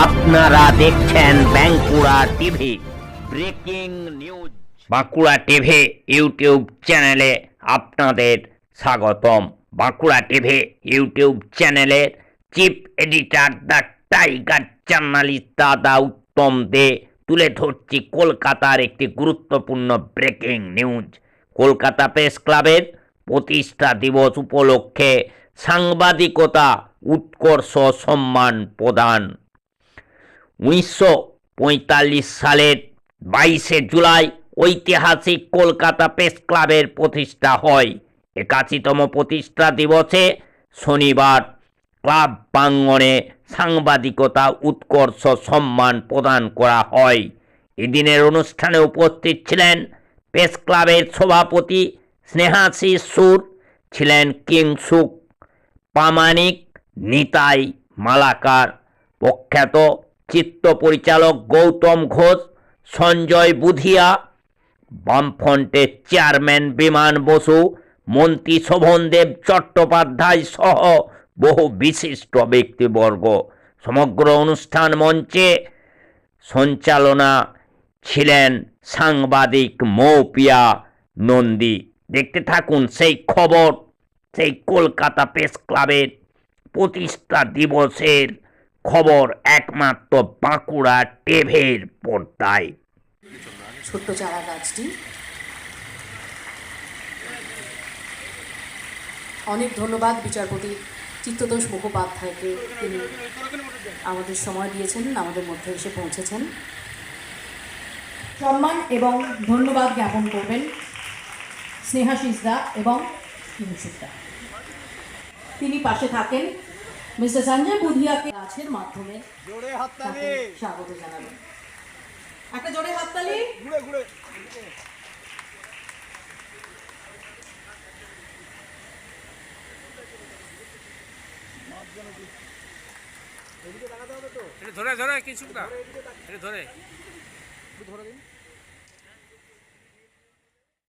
আপনারা দেখছেন Bankura TV, breaking news. Bankura TV YouTube চ্যানেলে আপনাদের স্বাগতম। বাঁকুড়া টিভি ইউটিউব চ্যানেলের chief editor the tiger journalist দাদা উত্তম দে তুলে ধরছি কলকাতার একটি গুরুত্বপূর্ণ ব্রেকিং নিউজ। কলকাতা প্রেস ক্লাবের প্রতিষ্ঠা দিবস উপলক্ষে সাংবাদিকতা, উৎকর্ষ সম্মান প্রদান। উনিশশো পঁয়তাল্লিশ সালের বাইশে জুলাই ঐতিহাসিক কলকাতা প্রেস ক্লাবের প্রতিষ্ঠা হয়। একাশিতম প্রতিষ্ঠা দিবসে শনিবার ক্লাব প্রাঙ্গণে সাংবাদিকতা, উৎকর্ষ, সম্মান প্রদান করা হয়। এদিনের অনুষ্ঠানে উপস্থিত ছিলেন প্রেস ক্লাবের সভাপতি স্নেহাশিস সুর, ছিলেন কিংসুক প্রামাণিক নিতাই মালাকার, প্রখ্যাত চিত্র পরিচালক গৌতম ঘোষ, সঞ্জয় বুধিয়া, বামফ্রন্টের চেয়ারম্যান বিমান বসু, মন্ত্রী শোভনদেব চট্টোপাধ্যায় সহ বহু বিশিষ্ট ব্যক্তিবর্গ। সমগ্র অনুষ্ঠান মঞ্চে সঞ্চালনা ছিলেন সাংবাদিক মৌপিয়া নন্দী। দেখতে থাকুন সেই খবর, সেই কলকাতা প্রেস ক্লাবের প্রতিষ্ঠা দিবসের খবর একমাত্র বাঁকুড়া টেভের পর্দায়। ছোট্ট চারা গাছটি অনেক ধন্যবাদ বিচারপতি চিত্ততোষ মুখোপাধ্যায়কে। তিনি আমাদের সময় দিয়েছেন, আমাদের মধ্যে এসে পৌঁছেছেন। সম্মান এবং ধন্যবাদ জ্ঞাপন করবেন স্নেহাশিস দা এবং তিনি পাশে থাকেন। মিস্টার সঞ্জয় বুধিয়াকে গাছের মাধ্যমে তাকে স্বাগত জানাবেন একটা জোরে হাততালি। এটা ধরে ধরে কিছু না। এটা ধরে।